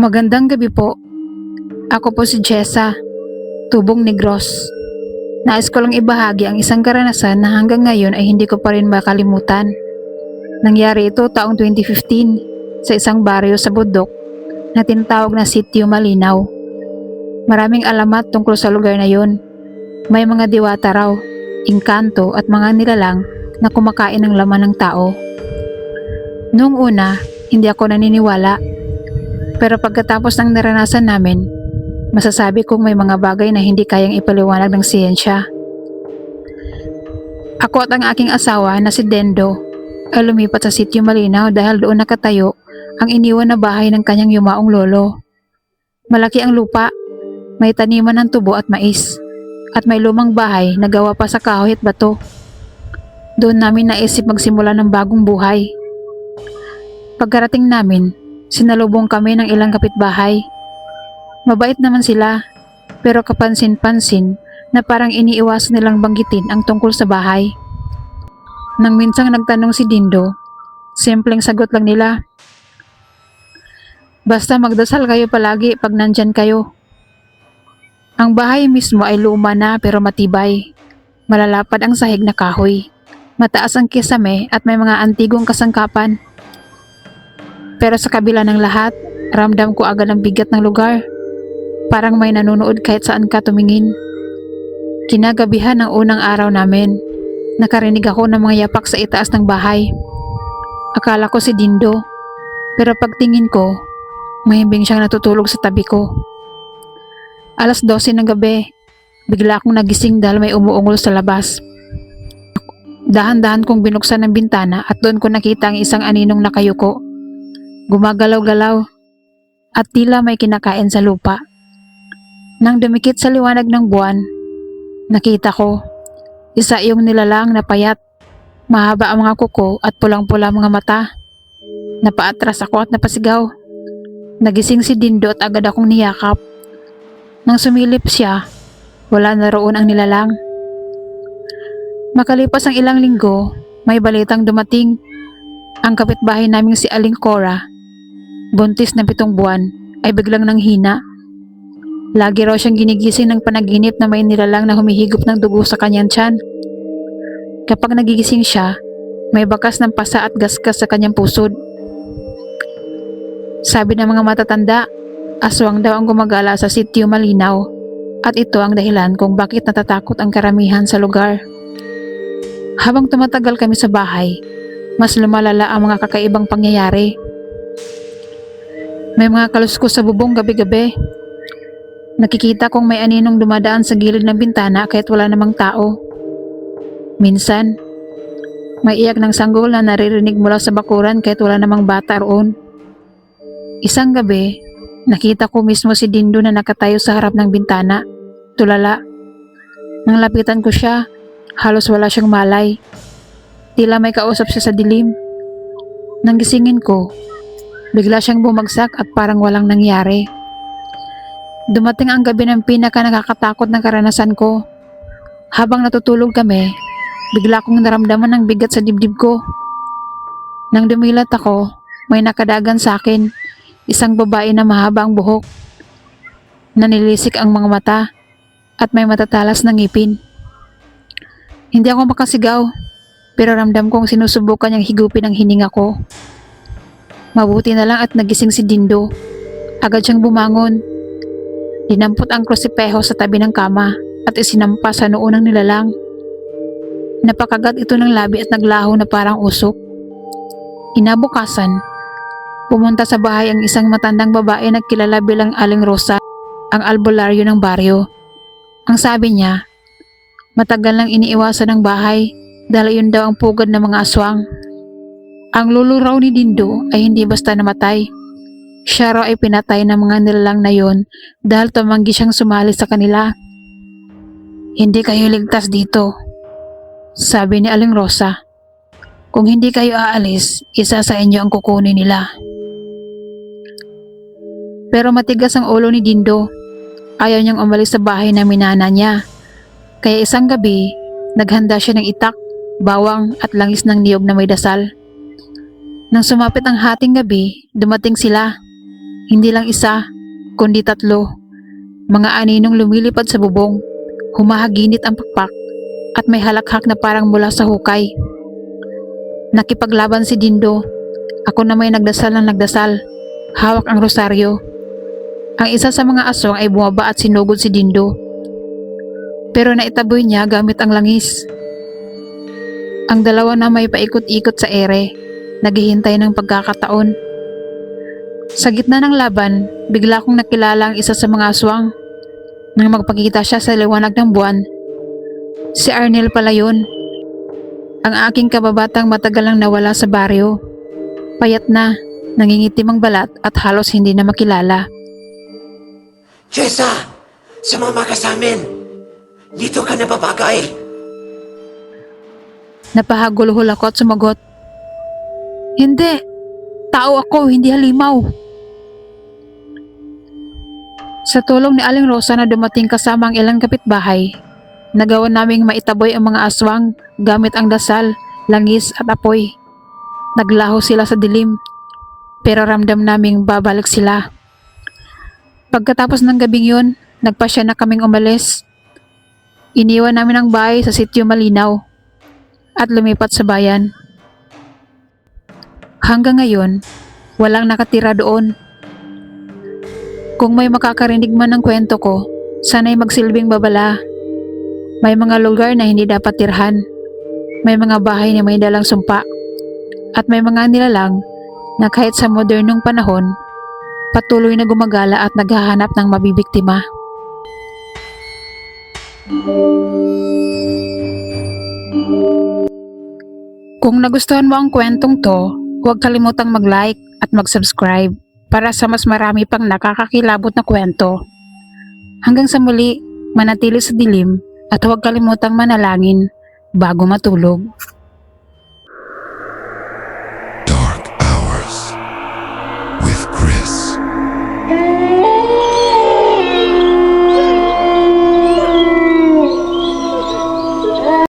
Magandang gabi po. Ako po si Jessa, tubong negros. Nais ko lang ibahagi ang isang karanasan na hanggang ngayon ay hindi ko pa rin makalimutan. Nangyari ito taong 2015 sa isang baryo sa Budok na tinatawag na Sitio Malinaw. Maraming alamat tungkol sa lugar na yon. May mga diwata raw, engkanto at mga nilalang na kumakain ng laman ng tao. Noong una, hindi ako naniniwala pero pagkatapos ng naranasan namin, masasabi kong may mga bagay na hindi kayang ipaliwanag ng siyensya. Ako at ang aking asawa na si Dendo ay lumipat sa sitio Malinaw dahil doon nakatayo ang iniwan na bahay ng kanyang yumaong lolo. Malaki ang lupa, may taniman ng tubo at mais, at may lumang bahay na gawa pa sa kahoy at bato. Doon namin naisip magsimula ng bagong buhay. Pagkarating namin, Sinalubong kami ng ilang kapitbahay. Mabait naman sila, pero kapansin-pansin na parang iniiwasan nilang banggitin ang tungkol sa bahay. Nang minsang nagtanong si Dindo, simpleng sagot lang nila. Basta magdasal kayo palagi pag nandyan kayo. Ang bahay mismo ay luma na pero matibay. Malalapad ang sahig na kahoy. Mataas ang kisame at may mga antigong kasangkapan. Pero sa kabila ng lahat, ramdam ko agad ang bigat ng lugar. Parang may nanonood kahit saan ka tumingin. Kinagabihan ng unang araw namin, nakarinig ako ng mga yapak sa itaas ng bahay. Akala ko si Dindo, pero pagtingin ko, mahimbing siyang natutulog sa tabi ko. Alas 12 ng gabi, bigla akong nagising dahil may umuungol sa labas. Dahan-dahan kong binuksan ang bintana at doon ko nakita ang isang aninong nakayuko. Gumagalaw-galaw at tila may kinakain sa lupa. Nang dumikit sa liwanag ng buwan, nakita ko isa yung nilalang na payat, mahaba ang mga kuko at pulang-pula mga mata. Napaatras ako at napasigaw. Nagising si Dindo at agad akong niyakap. Nang sumilip siya, wala na roon ang nilalang. Makalipas ang ilang linggo, may balitang dumating. Ang kapitbahay naming si Aling Cora buntis na pitong buwan, ay biglang nanghina. Lagi raw siyang ginigising ng panaginip na may nilalang na humihigop ng dugo sa kanyang tiyan. Kapag nagigising siya, may bakas ng pasa at gasgas sa kanyang pusod. Sabi ng mga matatanda, aswang daw ang gumagala sa sitio Malinaw at ito ang dahilan kung bakit natatakot ang karamihan sa lugar. Habang tumatagal kami sa bahay, mas lumalala ang mga kakaibang pangyayari. May mga kaluskos sa bubong gabi-gabi. Nakikita kong may aninong dumadaan sa gilid ng bintana kahit wala namang tao. Minsan, may iyak ng sanggol na naririnig mula sa bakuran kahit wala namang bata roon. Isang gabi, nakita ko mismo si Dindo na nakatayo sa harap ng bintana, tulala. Nang lapitan ko siya, halos wala siyang malay. Tila may kausap siya sa dilim. Nang gisingin ko, Bigla siyang bumagsak at parang walang nangyari. Dumating ang gabi ng pinaka nakakatakot na karanasan ko. Habang natutulog kami, bigla kong naramdaman ng bigat sa dibdib ko. Nang dumilat ako, may nakadagan sa akin, isang babae na mahaba ang buhok. Nanilisik ang mga mata at may matatalas na ngipin. Hindi ako makasigaw, pero ramdam kong sinusubukan niyang higupin ang hininga ko. Mabuti na lang at nagising si Dindo. Agad siyang bumangon. Dinampot ang krusipeho sa tabi ng kama at isinampa sa noo ng nilalang. Napakagat ito ng labi at naglaho na parang usok. Inabukasan, pumunta sa bahay ang isang matandang babae na kilala bilang Aling Rosa, ang albularyo ng baryo. Ang sabi niya, matagal nang iniiwasan ng bahay dahil yun daw ang pugad ng mga aswang. Ang lolo raw ni Dindo ay hindi basta namatay. Siya raw ay pinatay ng mga nilalang na yon dahil tumanggi siyang sumali sa kanila. Hindi kayo ligtas dito, sabi ni Aling Rosa. Kung hindi kayo aalis, isa sa inyo ang kukunin nila. Pero matigas ang ulo ni Dindo. Ayaw niyang umalis sa bahay na minana niya. Kaya isang gabi, naghanda siya ng itak, bawang at langis ng niyog na may dasal. Nang sumapit ang hating gabi, dumating sila. Hindi lang isa, kundi tatlo. Mga aninong lumilipad sa bubong, humahaginit ang pakpak at may halakhak na parang mula sa hukay. Nakipaglaban si Dindo. Ako na may nagdasal ng nagdasal. Hawak ang rosaryo. Ang isa sa mga aswang ay bumaba at sinugod si Dindo. Pero naitaboy niya gamit ang langis. Ang dalawa na may paikot-ikot sa ere, naghihintay ng pagkakataon. Sa gitna ng laban, bigla kong nakilala ang isa sa mga aswang. Nang magpakita siya sa liwanag ng buwan, si Arnel pala yun. Ang aking kababatang matagal lang nawala sa baryo. Payat na, nangingitim ang balat at halos hindi na makilala. Jessa! Sumama ka sa amin! Dito ka na babagay! Napahagulhol ako at sumagot. Hindi. Tao ako, hindi halimaw. Sa tulong ni Aling Rosa na dumating kasama ang ilang kapitbahay, nagawa naming maitaboy ang mga aswang gamit ang dasal, langis at apoy. Naglaho sila sa dilim, pero ramdam naming babalik sila. Pagkatapos ng gabing yun, nagpasya na kaming umalis. Iniwan namin ang bahay sa sityo Malinaw at lumipat sa bayan. Hanggang ngayon, walang nakatira doon. Kung may makakarinig man ng kwento ko, sana'y magsilbing babala. May mga lugar na hindi dapat tirhan. May mga bahay na may dalang sumpa. At may mga nilalang na kahit sa modernong panahon, patuloy na gumagala at naghahanap ng mabibiktima. Kung nagustuhan mo ang kwentong to, huwag kalimutang mag-like at mag-subscribe para sa mas marami pang nakakakilabot na kwento. Hanggang sa muli, manatili sa dilim at huwag kalimutang manalangin bago matulog.